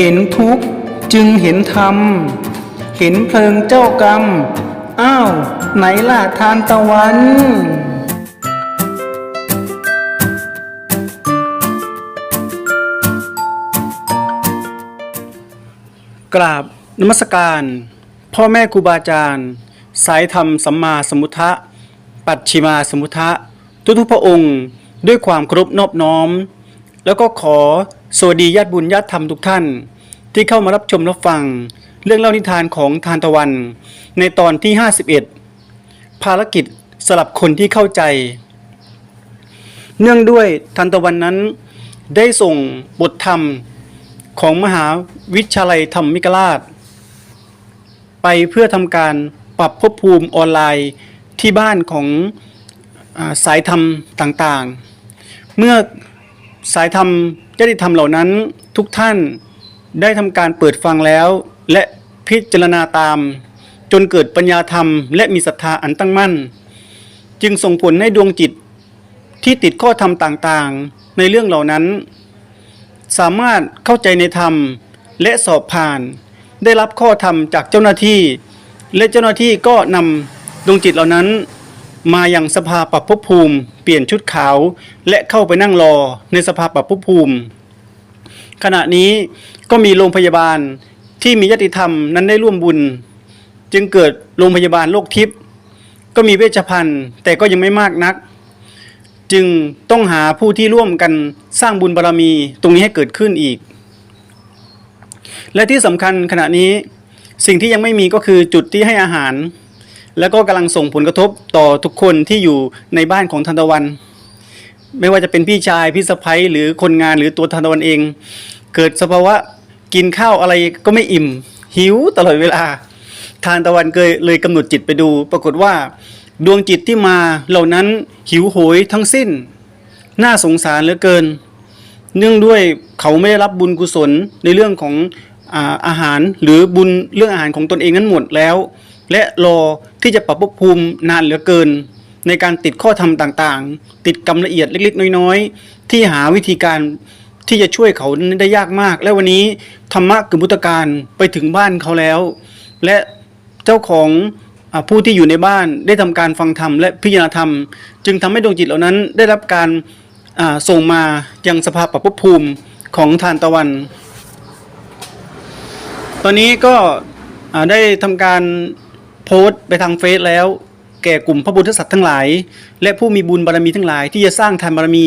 เห็นทุกข์จึงเห็นธรรม เห็นเพลิงเจ้ากรรม อ้าว ไหนล่ะทานตะวันกราบนมัสการ พ่อแม่ครูบาอาจารย์ สายธรรมสัมมาสมุทะปัจฉิมาสมุทะทุกทุกพระองค์ ด้วยความเคารพนอบน้อม แล้วก็ขอสวัสดีญาติบุญญาติธรรมทุกท่าน ที่เข้ามารับชมรับฟัง เรื่องเล่านิทานของทานตะวัน ในตอนที่ 51 ภารกิจสลับคนที่เข้าใจ เนื่องด้วยทานตะวันนั้น ได้ส่งบทธรรมของมหาวิทยาลัยธรรมิกราช ไปเพื่อทำการปรับภพภูมิออนไลน์ที่บ้านของอาสายธรรมต่างๆ เมื่อสายธรรมญาติธรรมเหล่านั้นทุกท่าน ได้ทำการเปิดฟังแล้ว และพิจารณาตาม จนเกิดปัญญาธรรม และมีศรัทธาอันตั้งมั่น จึงส่งผลให้ดวงจิตที่ติดข้อธรรมต่างๆ ในเรื่องเหล่านั้น สามารถเข้าใจในธรรมและสอบผ่าน ได้รับข้อธรรมจากเจ้าหน้าที่ และเจ้าหน้าที่ก็นำดวงจิตเหล่านั้น มาอย่างสภาปรับภพภูมิ เปลี่ยนชุดขาว และเข้าไปนั่งรอในสภาปรับภพภูมิ ขณะนี้ก็มีโรงพยาบาลที่มียติธรรมนั้นได้ร่วมบุญ จึงเกิดโรงพยาบาลโลกทิพย์ก็มีเวชภัณฑ์ แต่ก็ยังไม่มากนัก จึงต้องหาผู้ที่ร่วมกันสร้างบุญบารรมีตรงนี้ให้เกิดขึ้นอีก และที่สำคัญขณะนี้สิ่งที่ยังไม่มีก็คือจุดที่ให้อาหาร แล้วก็กำลังส่งผลกระทบต่อทุกคนที่อยู่ในบ้านของทันตะวัน ไม่ว่าจะเป็นพี่ชายพี่สะพ้ยหรือคนงานหรือตัวทนวันเอง เกิดสภาวะกินข้าวอะไรก็ไม่อิ่ม หิวตลอดเวลา ทานตะวันเกยเลยกำหนดจิตไปดู ปรากฏว่า ดวงจิตที่มาเหล่านั้นหิวโหยทั้งสิ้น น่าสงสารเหลือเกิน เนื่องด้วยเขาไม่ได้รับบุญกุศลในเรื่องของอาอาหารหรือบุญเรื่องอาหารของตนเองนั้นหมดแล้ว และรอที่จะปรับภพภูมินานเหลือเกิน ในการติดข้อธรรมต่างๆ ติดกรรมละเอียดเล็กๆ น้อยๆ ที่หาวิธีการที่จะช่วยเขาได้ยากมาก และวันนี้ธรรมะกึมพุทธการไปถึงบ้านเขาแล้ว และเจ้าของผู้ที่อยู่ในบ้านได้ทำการฟังธรรมและพิจารณาธรรม จึงทำให้ดวงจิตเหล่านั้นได้รับการส่งมายังสภาปรับภพภูมิของทานตะวัน ตอนนี้ก็ได้ทำการโพสต์ไปทางเฟซแล้ว แก่กลุ่มพระพุทธสัตว์ทั้งหลาย และผู้มีบุญบารมีทั้งหลาย ที่จะสร้างทานบารมี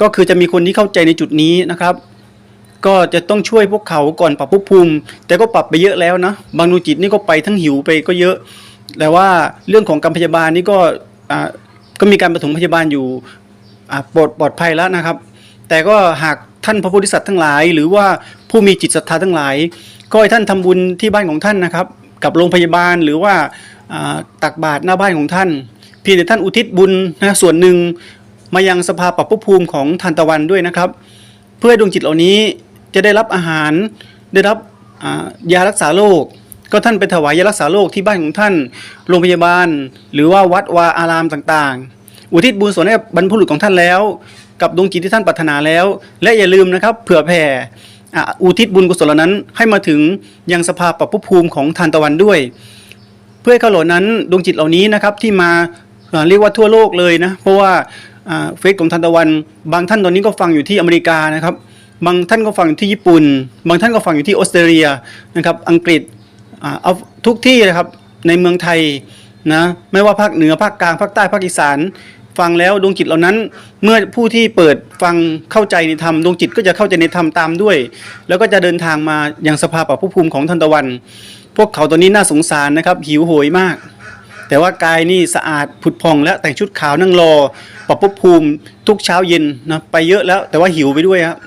ก็คือจะมีคนที่เข้าใจในจุดนี้นะครับ ก็จะต้องช่วยพวกเขาก่อนปรับภพภูมิ แต่ก็ปรับไปเยอะแล้วนะบางดวงจิตนี่ก็ไปทั้งหิวไปก็เยอะ แต่ว่าเรื่องของการพยาบาลนี่ก็อ่าก็มีการปฐมพยาบาลอยู่ปลอดปลอดภัยแล้วนะครับ แต่ก็หากท่านพระโพธิสัตว์ทั้งหลาย หรือว่าผู้มีจิตศรัทธาทั้งหลาย ก็ให้ท่านทำบุญที่บ้านของท่านนะครับ กับโรงพยาบาลหรือว่า ตักบาตรหน้าบ้านของท่าน เพียงแต่ท่านอุทิศบุญนะส่วนหนึ่งมายังสภาปรับภพภูมิของทานตะวันด้วยนะครับ เพื่อดวงจิตเหล่านี้จะได้รับอาหารได้รับยารักษาโรคก็ท่านไปถวายยารักษาโรคที่บ้านของท่าน โรงพยาบาล หรือว่าวัดวาอารามต่างๆ อุทิศบุญส่วนให้กับบรรพบุรุษของท่านแล้ว กับดวงจิตที่ท่านปรารถนาแล้ว และอย่าลืมนะครับเผื่อแผ่อุทิศบุญกุศลนั้นให้มาถึงยังสภาปรับภูมิของทานตะวันด้วย เพื่อให้เขาเหล่านั้นดวงจิตเหล่านี้นะครับที่มาเรียกว่าทั่วโลกเลยนะเพราะว่าเฟซของทันตะวัน บางท่านตอนนี้ก็ฟังอยู่ที่อเมริกานะครับ บางท่านก็ฟังอยู่ที่ญี่ปุ่น บางท่านก็ฟังอยู่ที่ออสเตรเลียนะครับอังกฤษเอาทุกที่นะครับในเมืองไทยนะไม่ว่าภาคเหนือภาคกลางภาคใต้ภาคอีสาน ฟังแล้วดวงจิตเหล่านั้น เมื่อผู้ที่เปิดฟังเข้าใจในธรรมดวงจิตก็จะเข้าใจในธรรมตามด้วย แล้วก็จะเดินทางมาอย่างสภาพปรับภพภูมิของทันตะวัน พวกเขาตัวนี้น่าสงสารนะครับ หิวโหยมาก แต่ว่ากายนี่สะอาดผุดพองและแต่งชุดขาวนั่งรอปรับภพภูมิทุกเช้าเย็นนะไปเยอะแล้ว แต่ว่าหิวไปด้วยครับ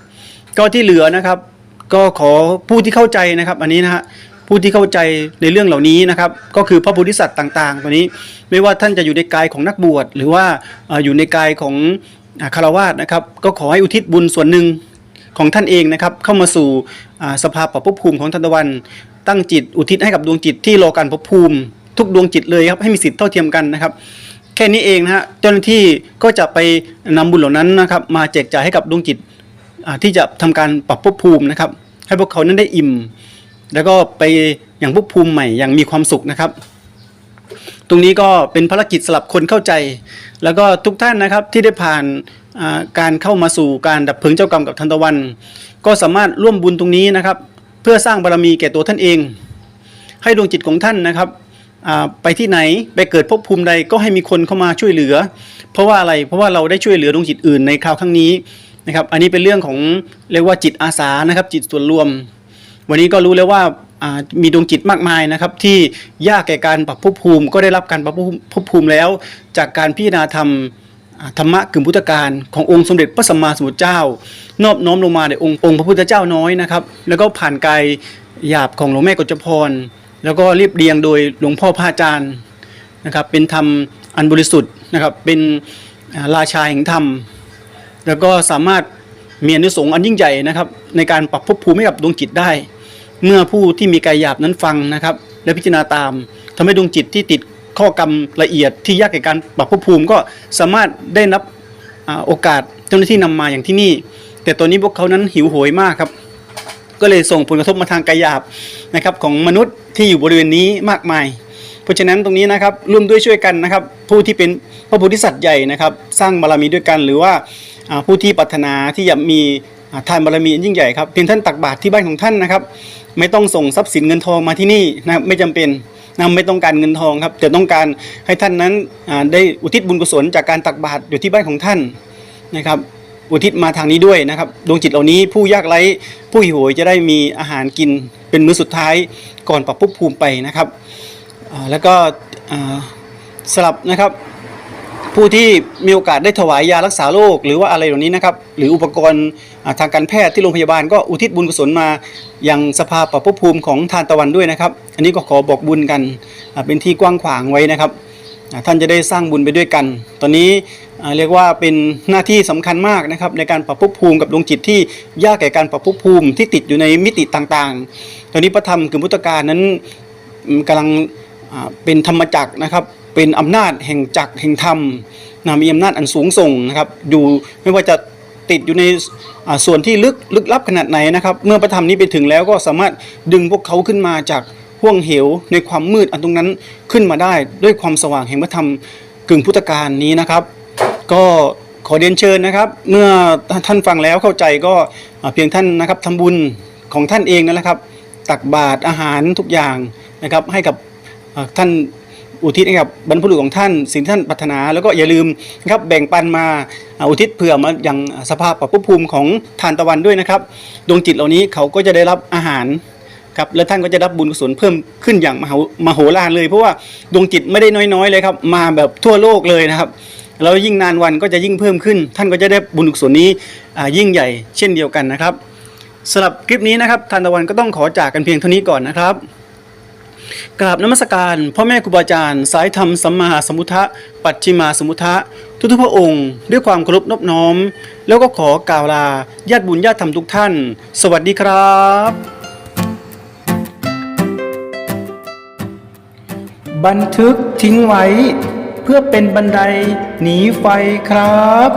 ก็ที่เหลือนะครับ ก็ขอผู้ที่เข้าใจนะครับ อันนี้นะฮะผู้ที่เข้าใจในเรื่องเหล่านี้นะครับ ก็คือพระโพธิสัตว์ต่าง ๆ ตัวนี้ ไม่ว่าท่านจะอยู่ในกายของนักบวชหรือว่าอยู่ในกายของคารวาสนะครับ ก็ขอให้อุทิศบุญส่วนหนึ่งของท่านเองนะครับ เข้ามาสู่อ่าสภาปรับภพภูมิของทันตะวัน ตั้งจิตอุทิศให้กับดวงจิตที่รอการภพภูมิ ทุกดวงจิตเลยครับให้มีสิทธิ์เท่าเทียมกันนะครับ แค่นี้เองนะฮะเจ้าหน้าที่ก็จะไปนำบุญเหล่านั้นนะครับ มาแจกจ่ายให้กับดวงจิตที่จะทำการปรับภพภูมินะครับ ให้พวกเขานั้นได้อิ่ม แล้วก็ไปอย่างภพภูมิใหม่อย่างมีความสุขนะครับ ตรงนี้ก็เป็นภารกิจสำหรับคนเข้าใจ แล้วก็ทุกท่านนะครับที่ได้ผ่านการเข้ามาสู่การดับเพลิงเจ้ากรรมกับทันตะวัน ก็สามารถร่วมบุญตรงนี้นะครับ เพื่อสร้างบารมีแก่ตัวท่านเอง ให้ดวงจิตของท่านนะครับไปที่ไหนไปเกิดภพภูมิใดก็ให้มีคนเข้ามาช่วยเหลือ เพราะว่าอะไรเพราะว่าเราได้ช่วยเหลือดวงจิตอื่นในคราวครั้งนี้นะครับอันนี้เป็นเรื่องของเรียกว่าจิตอาสานะครับจิตส่วนรวม วันนี้ก็รู้แล้วว่ามีดวงจิตมากมายนะครับที่ยากแก่การปรับภพภูมิก็ได้รับการปรับภพภูมิแล้ว จากการพิจารณาธรรม ธรรมะกึ่งพุทธการขององค์สมเด็จพระสัมมาสัมพุทธเจ้า นอบน้อมลงมาในองค์องค์พระพุทธเจ้าน้อยนะครับ แล้วก็ผ่านกายหยาบของหลวงแม่กฎจพร แล้วก็เรียบเรียงโดยหลวงพ่อพระอาจารย์นะครับเป็นธรรมอันบริสุทธิ์นะครับเป็นราชาแห่งธรรม แล้วก็สามารถมีอนุสงส์อันยิ่งใหญ่นะครับ ในการปรับภพภูมิให้กับดวงจิตได้ เมื่อผู้ที่มีกายหยาบนั้นฟังนะครับ และพิจารณาตามทำให้ดวงจิตที่ติด ข้อกรรมละเอียดที่ยากแก่การปรับภพภูมิก็สามารถได้รับอโอกาสเจ้าหน้าที่นำมาอย่างที่นี่ แต่ตอนนี้พวกเขานั้นหิวโหยมากครับ ก็เลยส่งผลกระทบมาทางกายหยาบนะครับของมนุษย์ที่อยู่บริเวณนี้มากมาย เพราะฉะนั้นตรงนี้นะครับร่วมด้วยช่วยกันนะครับ ผู้ที่เป็นพระโพธิสัตว์ใหญ่นะครับ สร้างบารมีด้วยกัน หรือว่าผู้ที่ปรารถนาที่จะมีทานบารมียิ่งใหญ่ครับเพียงท่านตักบาตรที่บ้านของท่านนะครับ ไม่ต้องส่งทรัพย์สินเงินทองมาที่นี่นะไม่จำเป็น นะไม่ต้องการเงินทองครับ แต่ต้องการให้ท่านนั้นได้อุทิศบุญกุศลจากการตักบาตรอยู่ที่บ้านของท่านนะครับ อุทิศมาทางนี้ด้วยนะครับ ดวงจิตเหล่านี้ผู้ยากไร้ผู้หิวโหยจะได้มีอาหารกินเป็นมื้อสุดท้ายก่อนปรับภพภูมิไปนะครับแล้วก็สลับนะครับ ผู้ที่มีโอกาสได้ถวายยารักษาโรคหรือว่าอะไรเหล่านี้นะครับ หรืออุปกรณ์ทางการแพทย์ที่โรงพยาบาลก็อุทิศบุญกุศลมายังสภาปรับภพภูมิของทานตะวันด้วยนะครับ อันนี้ก็ขอบอกบุญกันเป็นที่กว้างขวางไว้นะครับ ท่านจะได้สร้างบุญไปด้วยกัน ตอนนี้เรียกว่าเป็นหน้าที่สำคัญมากนะครับในการปรับภพภูมิกับดวงจิตที่ยากแก่การปรับภพภูมิที่ติดอยู่ในมิติต่างๆ ตอนนี้พระธรรมคือพุทธการนั้นอืมกำลังเป็นธรรมจักรนะครับ เป็นอำนาจแห่งจักรแห่งธรรมนะมีอำนาจอันสูงส่งนะครับอยู่ไม่ว่าจะติดอยู่ในส่วนที่ลึกลึกลับขนาดไหนนะครับ เมื่อพระธรรมนี้ไปถึงแล้วก็สามารถดึงพวกเขาขึ้นมาจากห่วงเหวในความมืดอันตรงนั้นขึ้นมาได้ด้วยความสว่างแห่งพระธรรมกึ่งพุทธการนี้นะครับ ก็ขอเรียนเชิญนะครับ เมื่อท่านฟังแล้วเข้าใจก็เพียงท่านนะครับทำบุญของท่านเองนั่นแหละครับ ตักบาตรอาหารทุกอย่างนะครับให้กับท่าน อุทิศให้กับบรรพบุรุษของท่าน สิ่งที่ท่านปรารถนา แล้วก็อย่าลืมนะครับแบ่งปันมาอุทิศเผื่อมาอย่างสภาพปรับภพภูมิของทานตะวันด้วยนะครับ ดวงจิตเหล่านี้เขาก็จะได้รับอาหารครับและท่านก็จะรับบุญกุศลเพิ่มขึ้นอย่างมหามโหฬารเลย เพราะว่าดวงจิตไม่ได้น้อยๆเลยครับมาแบบทั่วโลกเลยนะครับแล้วยิ่งนานวันก็จะยิ่งเพิ่มขึ้น ท่านก็จะได้บุญกุศลนี้ยิ่งใหญ่เช่นเดียวกันนะครับสำหรับคลิปนี้นะครับทานตะวันก็ต้องขอจากกันเพียงเท่านี้ก่อนนะครับ กราบนมัสการพ่อแม่ครูบาอาจารย์ สายธรรมสัมมาสัมพุทธะปัจฉิมาสัมพุทธะทุกๆพระองค์ ด้วยความเคารพนอบน้อม แล้วก็ขอกล่าวลาญาติบุญญาติธรรมทุกท่าน สวัสดีครับ บันทึกทิ้งไว้ เพื่อเป็นบันไดหนีไฟครับ